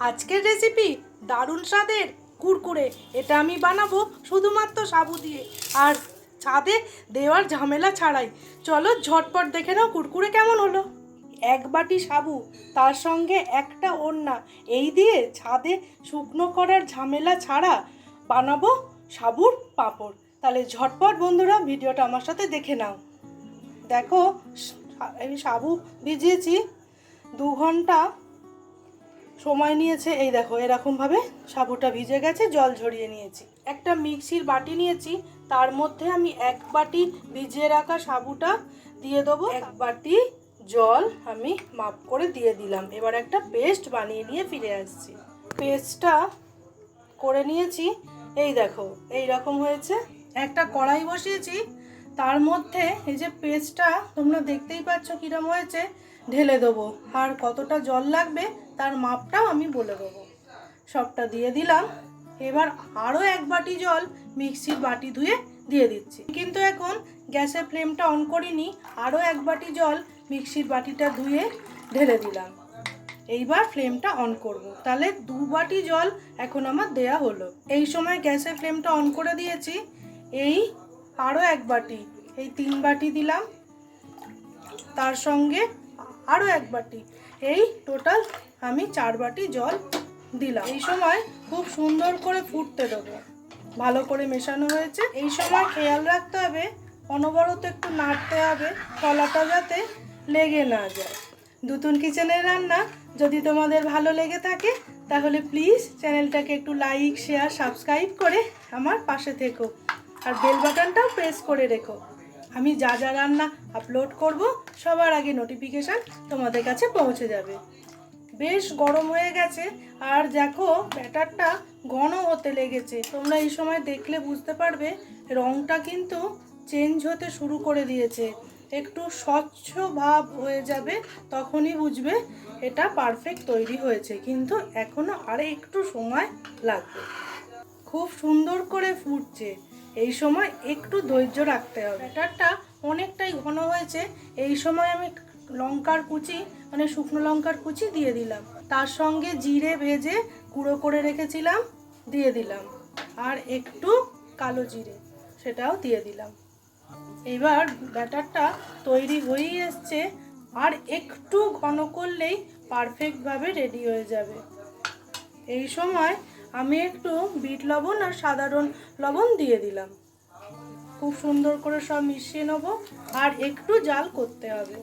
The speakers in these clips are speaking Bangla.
আজকের রেসিপি দারুণ স্বাদের, কুরকুরে। এটা আমি বানাবো শুধুমাত্র সাবু দিয়ে। আর ছাদে দেওয়ার ঝামেলা ছাড়াই। চলো ঝটপট দেখে নাও কুরকুরে কেমন হলো। এক বাটি সাবু, তার সঙ্গে একটা ওড়না। এই দিয়ে ছাদে শুকনো করার ঝামেলা ছাড়া বানাবো সাবুর পাঁপড়। তাহলে ঝটপট বন্ধুরা ভিডিওটা আমার সাথে দেখে নাও। দেখো আমি সাবু ভিজিয়েছি। দু ঘণ্টা সময় নিয়েছে, এই দেখো, এরকমভাবে সাবুটা ভিজে গেছে, জল ঝরিয়ে নিয়েছি। একটা মিক্সির বাটি নিয়েছি, তার মধ্যে আমি এক বাটি ভিজিয়ে রাখা সাবুটা দিয়ে দেবো। এক বাটি জল আমি মাপ করে দিয়ে দিলাম। এবার একটা পেস্ট বানিয়ে নিয়ে ফিরে আসছি। পেস্টটা করে নিয়েছি, এই দেখো এই রকম হয়েছে। একটা কড়াই বসিয়েছি তার মধ্যে এই যে পেস্টটা তোমরা দেখতেই পাচ্ছ কিরম হয়েছে, ঢেলে দেবো। আর কতটা জল লাগবে তার মাপটাও আমি বলে দেবো। সবটা দিয়ে দিলাম। এবার আরও এক বাটি জল মিক্সির বাটি ধুয়ে দিয়ে দিচ্ছি। কিন্তু এখন গ্যাসের ফ্লেমটা অন করিনি আরও এক বাটি জল মিক্সির বাটিটা ধুয়ে ঢেলে দিলাম। এইবার ফ্লেমটা অন করব। তাহলে দু বাটি জল এখন আমার দেয়া হলো। এই সময় গ্যাসের ফ্লেমটা অন করে দিয়েছি। এই আরও এক বাটি। এই তিন বাটি দিলাম। তার সঙ্গে আরও এক বাটি। এই টোটাল আমি চার বাটি জল দিলাম। এই সময় খুব সুন্দর করে ফুটতে দেবো। ভালো করে মেশানো হয়েছে। এই সময় খেয়াল রাখতে হবে, অনবরত একটু নাড়তে হবে কলাটা যাতে লেগে না যায়। দুতুন কিচেনের রান্না, যদি তোমাদের ভালো লেগে থাকে, তাহলে প্লিজ চ্যানেলটাকে একটু লাইক, শেয়ার, সাবস্ক্রাইব করে আমার পাশে থেকো। আর বেল বাটনটাও প্রেস করে রেখো। আমি যা যা রান্না আপলোড করব, সবার আগে নোটিফিকেশান তোমাদের কাছে পৌঁছে যাবে। বেশ গরম হয়ে গেছে, আর দেখো ব্যাটারটা ঘন হতে লেগেছে। তোমরা এই সময় দেখলে বুঝতে পারবে, রংটা কিন্তু চেঞ্জ হতে শুরু করে দিয়েছে। একটু স্বচ্ছ ভাব হয়ে যাবে, তখনই বুঝবে এটা পারফেক্ট তৈরি হয়েছে। কিন্তু এখনও আরে একটু সময় লাগবে। খুব সুন্দর করে ফুটছে। এই সময় একটু ধৈর্য রাখতে হবে। ব্যাটারটা অনেকটাই ঘন হয়েছে। এই সময় আমি লঙ্কার কুচি মানে শুকনো লঙ্কার কুচি দিয়ে দিলাম। তার সঙ্গে জিরে ভেজে গুঁড়ো করে রেখেছিলাম, দিয়ে দিলাম। আর একটু কালো জিরে, সেটাও দিয়ে দিলাম। এবার ব্যাটারটা তৈরি হয়েই এসছে। আর একটু ঘন করলেই পারফেক্টভাবে রেডি হয়ে যাবে। এই সময় আমি একটু বিট লবণ আর সাধারণ লবণ দিয়ে দিলাম। খুব সুন্দর করে সব মিশিয়ে নেব আর একটু জাল করতে হবে।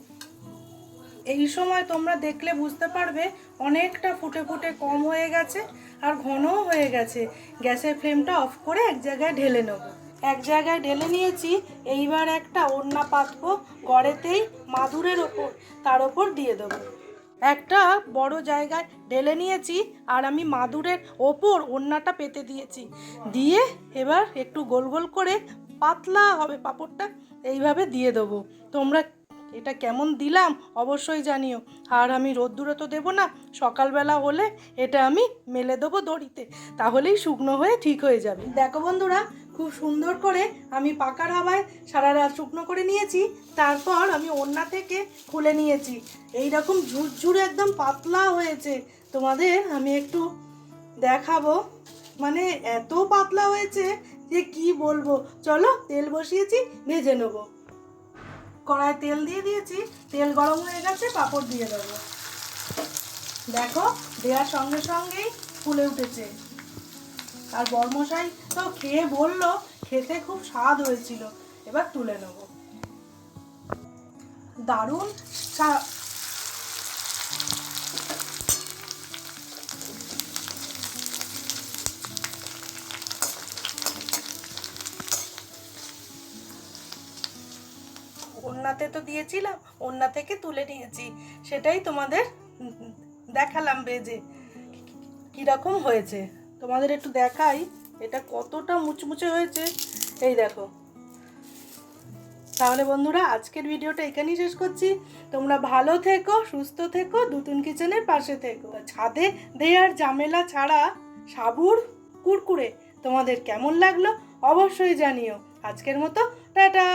এই সময় তোমরা দেখলে বুঝতে পারবে অনেকটা ফুটে ফুটে কম হয়ে গেছে আর ঘনও হয়ে গেছে। গ্যাসের ফ্লেমটা অফ করে এক জায়গায় ঢেলে নেব। এক জায়গায় ঢেলে নিয়েছি, এইবার একটা ওড়না পাতবো গড়েতেই মাদুরের ওপর, তার ওপর দিয়ে দেবো। একটা বড় জায়গায় ঢেলে নিয়েছি আর আমি মাদুরের ওপর ওড়নাটা পেতে দিয়েছি। দিয়ে এবার একটু গোল গোল করে পাতলা হবে পাঁপড়টা, এইভাবে দিয়ে দেবো। তোমরা এটা কেমন দিলাম অবশ্যই জানিও। আর আমি রোদ্দুরে তো দেবো না, সকালবেলা হলে এটা আমি মেলে দেবো দড়িতে, তাহলেই শুকনো হয়ে ঠিক হয়ে যাবে। দেখো বন্ধুরা খুব সুন্দর করে আমি পাকার হাওয়ায় সারা রাত শুকনো করে নিয়েছি, তারপর আমি ওড়না থেকে খুলে নিয়েছি। এই রকম ঝুরঝুরে একদম পাতলা হয়েছে। তোমাদের আমি একটু দেখাবো। মানে এত পাতলা হয়েছে যে কি বলব? চলো তেল বসিয়েছি, ভেজে নেব। কড়ায় তেল দিয়ে দিয়েছি, তেল গরম হয়ে গেছে, পাঁপড় দিয়ে দেবো। দেখো, দেওয়ার সঙ্গে সঙ্গেই ফুলে উঠেছে। আর বর্মশাই তো খেয়ে বলল, খেতে খুব স্বাদ হয়েছিল। এবার তুলে নেব। দারুণ ওড়নাতে তো দিয়েছিলাম, ওড়না থেকে তুলে নিয়েছি। সেটাই তোমাদের দেখালাম বেজে। কীরকম হয়েছে? তোমাদের একটু দেখাই, এটা কতটা মুচমুচে হয়েছে। এই দেখো। তাহলে বন্ধুরা, আজকের ভিডিওটা এখানেই শেষ করছি। তোমরা ভালো থেকো, সুস্থ থেকো দুতুন কিচেনের পাশে থেকো। ছাদে দেয়ার ঝামেলা ছাড়া সাবুর কুরকুরে তোমাদের কেমন লাগল অবশ্যই জানিও। আজকের মতো, টাটা!